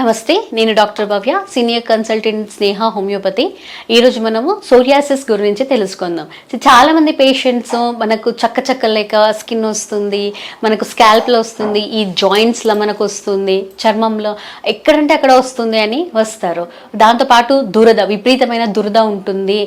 నమస్తే నేను doctor Bhavya senior consultant Sneha homeopathy. ఈరోజు మనము సోరియాసిస్ గురించి తెలుసుకుందాం. చాలామంది పేషెంట్స్ మనకు చక్క చక్క లేక స్కిన్ వస్తుంది మనకు స్కాల్ప్లో వస్తుంది ఈ జాయింట్స్లో మనకు వస్తుంది చర్మంలో ఎక్కడంటే అక్కడ వస్తుంది అని వస్తారు. దాంతోపాటు దురద విపరీతమైన దురద ఉంటుంది.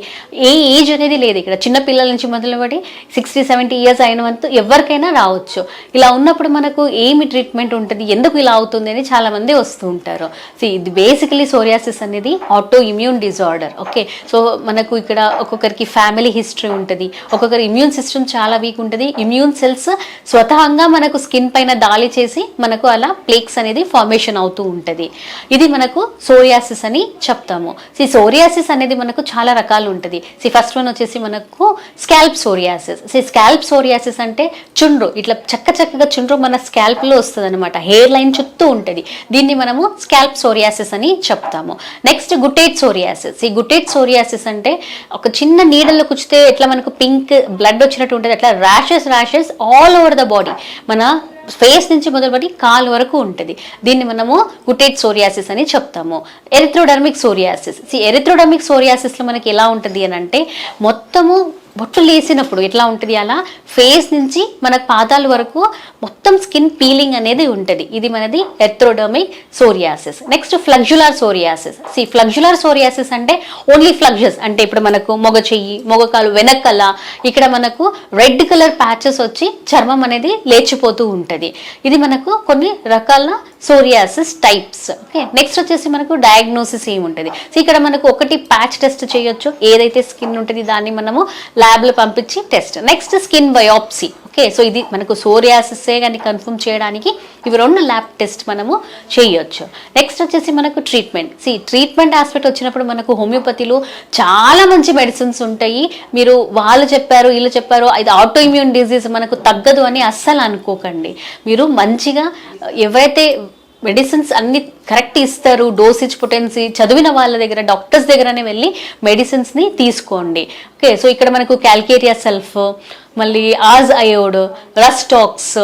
ఏ ఏజ్ అనేది లేదు ఇక్కడ. చిన్న పిల్లల నుంచి మొదలుపడి సిక్స్టీ సెవెంటీ ఇయర్స్ అయిన వంతు ఎవరికైనా రావచ్చు. ఇలా ఉన్నప్పుడు మనకు ఏమి ట్రీట్మెంట్ ఉంటుంది ఎందుకు ఇలా అవుతుంది అని చాలామంది వస్తూ ఉంటారు. సో ఇది బేసికలీ సోరియాసిస్ అనేది auto immune disorder okay so మనకు ఇక్కడ ఒక్కొక్కరికి ఫ్యామిలీ హిస్టరీ ఉంటుంది. ఒక్కొక్కరి ఇమ్యూన్ సిస్టమ్ చాలా వీక్ ఉంటుంది. ఇమ్యూన్ సెల్స్ స్వతహంగా మనకు స్కిన్ పైన దాడి చేసి మనకు అలా ప్లేక్స్ అనేది ఫార్మేషన్ అవుతూ ఉంటుంది. ఇది మనకు సోరియాసిస్ అని చెప్తాము. సి సోరియాసిస్ అనేది మనకు చాలా రకాలు ఉంటుంది. సి ఫస్ట్ వన్ వచ్చేసి మనకు scalp psoriasis see scalp psoriasis అంటే చుండ్రు. ఇట్లా చక్క చక్కగా చుండ్రు మన స్కాల్ప్లో వస్తుంది అనమాట హెయిర్ లైన్ చుట్టూ ఉంటుంది. దీన్ని మనము స్కాల్ప్ సోరియాసిస్ అని చెప్తాము. నెక్స్ట్ గుటేట్ సోరియాసిస్ ఈ గుటేట్ సోరియాసిస్ అంటే ఒక చిన్న నీడల్లో కుచ్చితే ఎట్లా మనకు పింక్ బ్లడ్ వచ్చినట్టు ఉంటుంది. అట్లా rashes rashes all over the body మన ఫేస్ నుంచి మొదలుపడి కాలు వరకు ఉంటుంది. దీన్ని మనము గుటేట్ సోరియాసిస్ అని చెప్తాము. ఎరిథ్రోడర్మిక్ సోరియాసిస్ ఎరిథ్రోడర్మిక్ సోరియాసిస్లో మనకి ఎలా ఉంటుంది అని అంటే మొత్తము బొట్టు లేసినప్పుడు ఎట్లా ఉంటుంది అలా? ఫేస్ నుంచి మన పాదాల వరకు మొత్తం స్కిన్ పీలింగ్ అనేది ఉంటుంది. ఇది మనది erythrodermic psoriasis next flexural psoriasis see flexural psoriasis అంటే ఓన్లీ ఫ్లగ్జస్ అంటే ఇప్పుడు మనకు మొగ చెయ్యి మొగకాలు వెనక్కల ఇక్కడ మనకు రెడ్ కలర్ ప్యాచెస్ వచ్చి చర్మం అనేది లేచిపోతూ ఉంటుంది. ఇది మనకు కొన్ని రకాల సోరియాసిస్ టైప్స్ ఓకే నెక్స్ట్ వచ్చేసి మనకు డయాగ్నోసిస్ ఏముంటుంది? సో ఇక్కడ మనకు ఒకటి ప్యాచ్ టెస్ట్ చేయొచ్చు. ఏదైతే స్కిన్ ఉంటుంది దాన్ని మనము ల్యాబ్లో పంపించి test next skin biopsy okay so ఇది మనకు సోరియాసిసే కానీ కన్ఫర్మ్ చేయడానికి ఇవి రెండు ల్యాబ్ టెస్ట్ మనము చేయొచ్చు. నెక్స్ట్ వచ్చేసి మనకు ట్రీట్మెంట్ సి ట్రీట్మెంట్ ఆస్పెక్ట్ వచ్చినప్పుడు మనకు హోమియోపతిలో చాలా మంచి మెడిసిన్స్ ఉంటాయి. మీరు వాళ్ళు చెప్పారు వీళ్ళు చెప్పారు ఇది ఆటో ఇమ్యూన్ డిజీజ్ మనకు తగ్గదు అని అస్సలు అనుకోకండి. మీరు మంచిగా ఎవరైతే మెడిసిన్స్ అన్ని కరెక్ట్ ఇస్తారు డోసేజ్ పొటెన్సీ చదివిన వాళ్ళ దగ్గర డాక్టర్స్ దగ్గరనే వెళ్ళి మెడిసిన్స్ని తీసుకోండి. ఓకే సో ఇక్కడ మనకు క్యాల్కేరియా సెల్ఫ్ మళ్ళీ ఆజ్ అయోడ్ రస్టాక్స్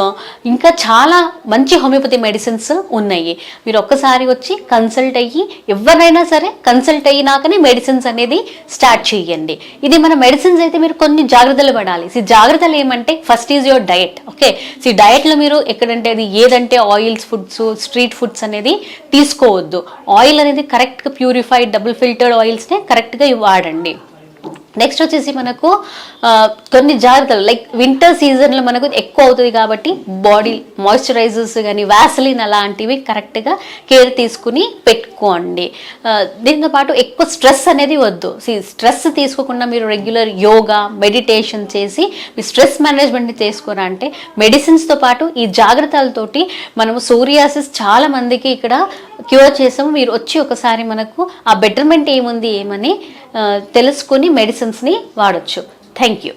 ఇంకా చాలా మంచి హోమియోపతి మెడిసిన్స్ ఉన్నాయి. మీరు ఒక్కసారి వచ్చి కన్సల్ట్ అయ్యి ఎవరైనా సరే కన్సల్ట్ అయినాకనే మెడిసిన్స్ అనేది స్టార్ట్ చేయండి. ఇది మన మెడిసిన్స్ అయితే మీరు కొన్ని జాగ్రత్తలు పడాలి. ఈ జాగ్రత్తలు ఏమంటే first is your diet okay? So డయట్లో మీరు ఎక్కడంటే అది ఏదంటే ఆయిల్స్ ఫుడ్స్ స్ట్రీట్ ఫుడ్స్ అనేది తీసుకోవద్దు. ఆయిల్ అనేది కరెక్ట్గా ప్యూరిఫైడ్ డబుల్ ఫిల్టర్డ్ ఆయిల్స్నే కరెక్ట్గా వాడండి. నెక్స్ట్ వచ్చేసి మనకు కొన్ని జాగ్రత్తలు లైక్ వింటర్ సీజన్లో మనకు ఎక్కువ అవుతుంది కాబట్టి బాడీ మాయిశ్చరైజర్స్ కానీ వ్యాసలిన్ అలాంటివి కరెక్ట్గా కేర్ తీసుకుని పెట్టుకోండి. దీంతో పాటు ఎక్కువ స్ట్రెస్ అనేది వద్దు. స్ట్రెస్ తీసుకోకుండా మీరు రెగ్యులర్ యోగా మెడిటేషన్ చేసి మీ స్ట్రెస్ మేనేజ్మెంట్ చేసుకోరా అంటే మెడిసిన్స్తో పాటు ఈ జాగ్రత్తలతోటి మనము సోరియాసిస్ చాలా మందికి ఇక్కడ క్యూర్ చేసాము. మీరు వచ్చి ఒకసారి మనకు ఆ బెటర్మెంట్ ఏముంది ఏమని తెలుసుకొని మెడిసిన్స్ని వాడచ్చు. Thank you